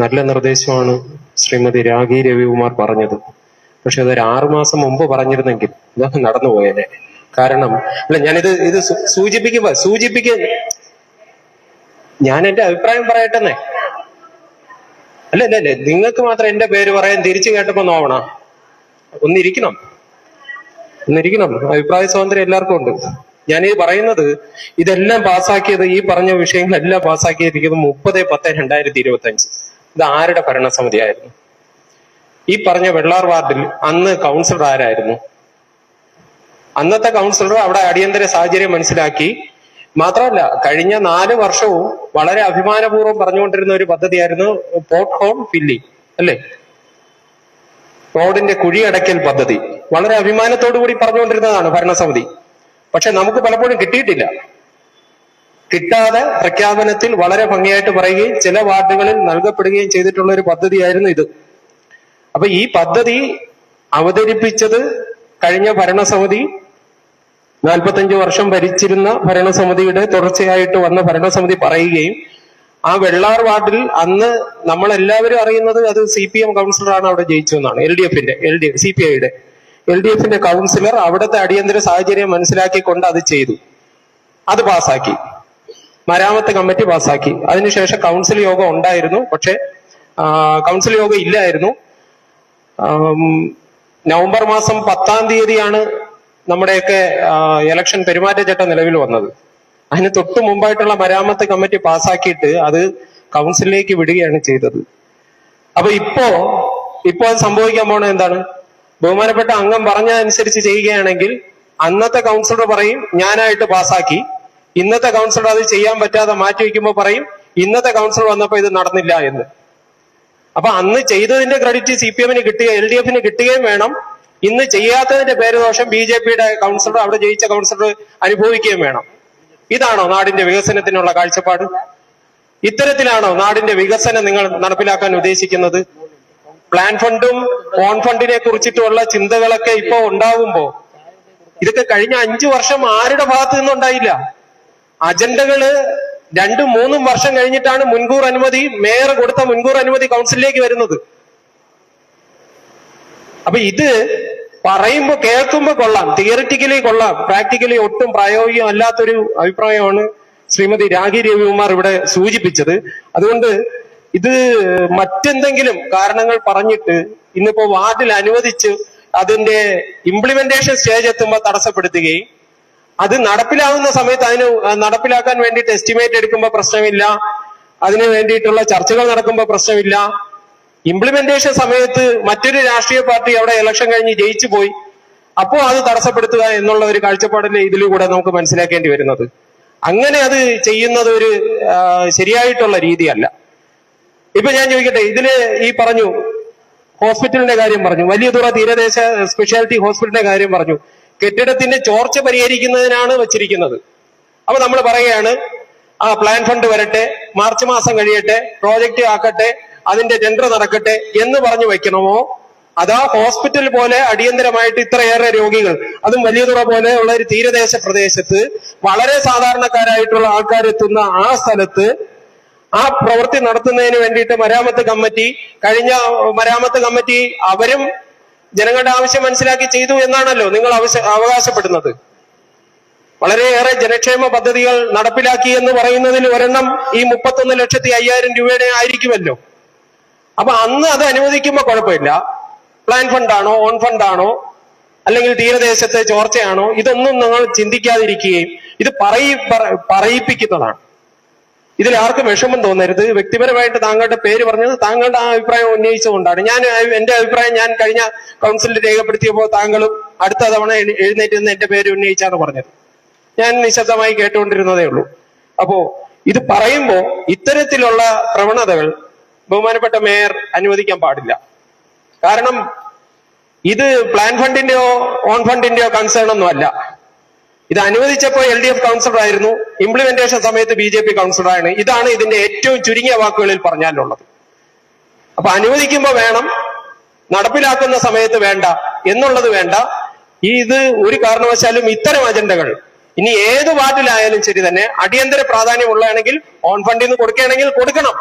നല്ല നിർദ്ദേശമാണ് ശ്രീമതി രാഗി രവികുമാർ പറഞ്ഞത്. പക്ഷെ അതൊരു ആറുമാസം മുമ്പ് പറഞ്ഞിരുന്നെങ്കിൽ ഇതൊക്കെ നടന്നു പോയേനെ. കാരണം അല്ല ഞാനിത് ഇത് സൂചിപ്പിക്കുമ്പോ സൂചിപ്പിക്ക ഞാൻ എന്റെ അഭിപ്രായം പറയട്ടെന്നേ. അല്ല അല്ല അല്ല നിങ്ങൾക്ക് മാത്രം എന്റെ പേര് പറയാൻ തിരിച്ചു കേട്ടപ്പോ നോവണ ഒന്നിരിക്കണം. ഒന്നിരിക്കണം. അഭിപ്രായ സ്വാതന്ത്ര്യം എല്ലാവർക്കും ഉണ്ട്. ഞാൻ ഈ പറയുന്നത് ഇതെല്ലാം പാസ്സാക്കിയത് ഈ പറഞ്ഞ വിഷയങ്ങളെല്ലാം പാസ്സാക്കിയിരിക്കുന്നത് മുപ്പത് പത്ത് രണ്ടായിരത്തി ഇരുപത്തി അഞ്ച് ഇത് ആരുടെ ഭരണസമിതിയായിരുന്നു? ഈ പറഞ്ഞ വെള്ളാർ വാർഡിൽ അന്ന് കൗൺസിലർ ആരായിരുന്നു? അന്നത്തെ കൗൺസിലർ അവിടെ അടിയന്തര സാഹചര്യം മനസ്സിലാക്കി. മാത്രമല്ല കഴിഞ്ഞ നാല് വർഷവും വളരെ അഭിമാനപൂർവം പറഞ്ഞുകൊണ്ടിരുന്ന ഒരു പദ്ധതിയായിരുന്നു പോട്ട് ഹോൾ ഫില്ലി അല്ലേ? റോഡിന്റെ കുഴിയടക്കൽ പദ്ധതി. വളരെ അഭിമാനത്തോടു കൂടി പറഞ്ഞുകൊണ്ടിരുന്നതാണ് ഭരണസമിതി. പക്ഷെ നമുക്ക് പലപ്പോഴും കിട്ടിയിട്ടില്ല. കിട്ടാതെ പ്രഖ്യാപനത്തിൽ വളരെ ഭംഗിയായിട്ട് പറയുകയും ചില വാർഡുകളിൽ നൽകപ്പെടുകയും ചെയ്തിട്ടുള്ള ഒരു പദ്ധതിയായിരുന്നു ഇത്. അപ്പൊ ഈ പദ്ധതി അവതരിപ്പിച്ചത് കഴിഞ്ഞ ഭരണസമിതി നാൽപ്പത്തഞ്ച് വർഷം ഭരിച്ചിരുന്ന ഭരണസമിതിയുടെ തുടർച്ചയായിട്ട് വന്ന ഭരണസമിതി പറയുകയും ആ വെള്ളാർ വാർഡിൽ അന്ന് നമ്മളെല്ലാവരും അറിയുന്നത് അത് സി പി എം കൗൺസിലറാണ് അവിടെ ജയിച്ചു എന്നാണ് എൽ ഡി എഫിന്റെ എൽ ഡി സി പി ഐയുടെ. എൽ ഡി എഫിന്റെ കൗൺസിലർ അവിടുത്തെ അടിയന്തര സാഹചര്യം മനസ്സിലാക്കിക്കൊണ്ട് അത് ചെയ്തു. അത് പാസാക്കി മരാമത്ത് കമ്മിറ്റി പാസാക്കി അതിനുശേഷം കൗൺസിൽ യോഗം ഉണ്ടായിരുന്നു. പക്ഷെ കൗൺസിൽ യോഗം ഇല്ലായിരുന്നു. നവംബർ മാസം പത്താം തീയതിയാണ് നമ്മുടെയൊക്കെ ഇലക്ഷൻ പെരുമാറ്റച്ചട്ടം നിലവിൽ വന്നത്. അതിന് തൊട്ട് മുമ്പായിട്ടുള്ള മരാമത്ത് കമ്മിറ്റി പാസാക്കിയിട്ട് അത് കൗൺസിലിലേക്ക് വിടുകയാണ് ചെയ്തത്. അപ്പൊ ഇപ്പോ ഇപ്പോ അത് സംഭവിക്കാൻ പോണ എന്താണ്? ബഹുമാനപ്പെട്ട അംഗം പറഞ്ഞ അനുസരിച്ച് ചെയ്യുകയാണെങ്കിൽ അന്നത്തെ കൗൺസിലർ പറയും ഞാനായിട്ട് പാസാക്കി ഇന്നത്തെ കൗൺസിലർ അത് ചെയ്യാൻ പറ്റാതെ മാറ്റി വെക്കുമ്പോൾ പറയും ഇന്നത്തെ കൗൺസിലർ വന്നപ്പോ ഇത് നടന്നില്ല എന്ന്. അപ്പൊ അന്ന് ചെയ്തതിന്റെ ക്രെഡിറ്റ് സി പി എമ്മിന് കിട്ടുക എൽ ഡി എഫിന് കിട്ടുകയും വേണം. ഇന്ന് ചെയ്യാത്തതിന്റെ പേരുദോഷം ബി ജെ പിയുടെ കൗൺസിലർ അവിടെ ജയിച്ച കൗൺസിലർ അനുഭവിക്കുകയും വേണം. ഇതാണോ നാടിന്റെ വികസനത്തിനുള്ള കാഴ്ചപ്പാട്? ഇത്തരത്തിലാണോ നാടിന്റെ വികസനം നിങ്ങൾ നടപ്പിലാക്കാൻ ഉദ്ദേശിക്കുന്നത്? പ്ലാൻ ഫണ്ടും ഓൺ ഫണ്ടിനെ കുറിച്ചിട്ടുള്ള ചിന്തകളൊക്കെ ഇപ്പൊ ഉണ്ടാവുമ്പോ ഇതൊക്കെ കഴിഞ്ഞ അഞ്ചു വർഷം ആരുടെ ഭാഗത്തു നിന്നുണ്ടായില്ല? അജണ്ടകൾ രണ്ടും മൂന്നും വർഷം കഴിഞ്ഞിട്ടാണ് മുൻകൂർ അനുമതി മേയർ കൊടുത്ത മുൻകൂർ അനുമതി കൗൺസിലിലേക്ക് വരുന്നത്. അപ്പൊ ഇത് പറയുമ്പോ കേൾക്കുമ്പോ കൊള്ളാം തിയറിറ്റിക്കലി കൊള്ളാം പ്രാക്ടിക്കലി ഒട്ടും പ്രായോഗികം അല്ലാത്തൊരു അഭിപ്രായമാണ് ശ്രീമതി രാഗി രവികുമാർ ഇവിടെ സൂചിപ്പിച്ചത്. അതുകൊണ്ട് ഇത് മറ്റെന്തെങ്കിലും കാരണങ്ങൾ പറഞ്ഞിട്ട് ഇന്നിപ്പോ വാർഡിൽ അനുവദിച്ച് അതിന്റെ ഇംപ്ലിമെന്റേഷൻ സ്റ്റേജ് എത്തുമ്പോൾ തടസ്സപ്പെടുത്തുകയും അത് നടപ്പിലാവുന്ന സമയത്ത് അതിന് നടപ്പിലാക്കാൻ വേണ്ടിയിട്ട് എസ്റ്റിമേറ്റ് എടുക്കുമ്പോൾ പ്രശ്നമില്ല. അതിന് വേണ്ടിയിട്ടുള്ള ചർച്ചകൾ നടക്കുമ്പോൾ പ്രശ്നമില്ല. ഇംപ്ലിമെന്റേഷൻ സമയത്ത് മറ്റൊരു രാഷ്ട്രീയ പാർട്ടി അവിടെ ഇലക്ഷൻ കഴിഞ്ഞ് ജയിച്ചു പോയി. അപ്പോൾ അത് തടസ്സപ്പെടുത്തുക എന്നുള്ള ഒരു കാഴ്ചപ്പാടിന്റെ ഇതിലൂടെ നമുക്ക് മനസ്സിലാക്കേണ്ടി വരുന്നത്. അങ്ങനെ അത് ചെയ്യുന്നത് ഒരു ശരിയായിട്ടുള്ള രീതിയല്ല. ഇപ്പൊ ഞാൻ ചോദിക്കട്ടെ ഇതിൽ ഈ പറഞ്ഞു ഹോസ്പിറ്റലിന്റെ കാര്യം പറഞ്ഞു വലിയ തുറ തീരദേശ സ്പെഷ്യാലിറ്റി ഹോസ്പിറ്റലിന്റെ കാര്യം പറഞ്ഞു. കെട്ടിടത്തിന്റെ ചോർച്ച പരിഹരിക്കുന്നതിനാണ് വെച്ചിരിക്കുന്നത്. അപ്പൊ നമ്മൾ പറയുകയാണ് ആ പ്ലാൻ ഫണ്ട് വരട്ടെ മാർച്ച് മാസം കഴിയട്ടെ പ്രോജക്റ്റ് ആക്കട്ടെ അതിന്റെ ടെൻഡർ നടക്കട്ടെ എന്ന് പറഞ്ഞു വെക്കണമോ അതാ ഹോസ്പിറ്റൽ പോലെ അടിയന്തരമായിട്ട് ഇത്രയേറെ രോഗികൾ. അതും വലിയ തുറ പോലെ ഉള്ള ഒരു തീരദേശ പ്രദേശത്ത് വളരെ സാധാരണക്കാരായിട്ടുള്ള ആൾക്കാരെത്തുന്ന ആ സ്ഥലത്ത് ആ പ്രവൃത്തി നടത്തുന്നതിന് വേണ്ടിയിട്ട് മരാമത്ത് കമ്മിറ്റി കഴിഞ്ഞ മരാമത്ത് കമ്മിറ്റി അവരും ജനങ്ങളുടെ ആവശ്യം മനസ്സിലാക്കി ചെയ്തു എന്നാണല്ലോ നിങ്ങൾ അവകാശപ്പെടുന്നത്. വളരെയേറെ ജനക്ഷേമ പദ്ധതികൾ നടപ്പിലാക്കി എന്ന് പറയുന്നതിൽ ഒരെണ്ണം ഈ മുപ്പത്തൊന്ന് ലക്ഷത്തി അയ്യായിരം രൂപയുടെ ആയിരിക്കുമല്ലോ. അപ്പൊ അന്ന് അത് അനുവദിക്കുമ്പോൾ കുഴപ്പമില്ല. പ്ലാൻ ഫണ്ടാണോ ഓൺ ഫണ്ടാണോ അല്ലെങ്കിൽ തീരദേശത്തെ ചോർച്ചയാണോ ഇതൊന്നും നിങ്ങൾ ചിന്തിക്കാതിരിക്കുകയും ഇത് പറയി പറ- പറയിപ്പിക്കുന്നതാണ്. ഇതിൽ ആർക്കും വിഷമം തോന്നരുത്. വ്യക്തിപരമായിട്ട് താങ്കളുടെ പേര് പറഞ്ഞത് താങ്കളുടെ ആ അഭിപ്രായം ഉന്നയിച്ചുകൊണ്ടാണ്. ഞാൻ എന്റെ അഭിപ്രായം ഞാൻ കഴിഞ്ഞ കൗൺസിലിൽ രേഖപ്പെടുത്തിയപ്പോൾ താങ്കളും അടുത്ത തവണ എഴു- എഴുന്നേറ്റ് നിന്ന് എന്റെ പേര് ഉന്നയിച്ചാണ് പറഞ്ഞത്. ഞാൻ നിശബ്ദമായി കേട്ടുകൊണ്ടിരുന്നതേ ഉള്ളൂ. അപ്പോ ഇത് പറയുമ്പോൾ ഇത്തരത്തിലുള്ള പ്രവണതകൾ ബഹുമാനപ്പെട്ട മേയർ അനുവദിക്കാൻ പാടില്ല. കാരണം ഇത് പ്ലാൻ ഫണ്ടിന്റെയോ ഓൺ ഫണ്ടിന്റെയോ കൺസേൺ ഒന്നും അല്ല. ഇത് അനുവദിച്ചപ്പോൾ എൽ ഡി എഫ് കൗൺസിലറായിരുന്നു. ഇംപ്ലിമെന്റേഷൻ സമയത്ത് ബി ജെ പി കൗൺസിലറാണ്. ഇതാണ് ഇതിന്റെ ഏറ്റവും ചുരുങ്ങിയ വാക്കുകളിൽ പറഞ്ഞാലുള്ളത്. അപ്പൊ അനുവദിക്കുമ്പോൾ വേണം നടപ്പിലാക്കുന്ന സമയത്ത് വേണ്ട എന്നുള്ളത് വേണ്ട. ഈ ഇത് ഒരു കാരണവശാലും ഇത്തരം അജണ്ടകൾ ഇനി ഏത് വാർഡിലായാലും ശരി തന്നെ അടിയന്തര പ്രാധാന്യമുള്ളതാണെങ്കിൽ ഓൺ ഫണ്ടിൽ നിന്ന് കൊടുക്കുകയാണെങ്കിൽ കൊടുക്കണം.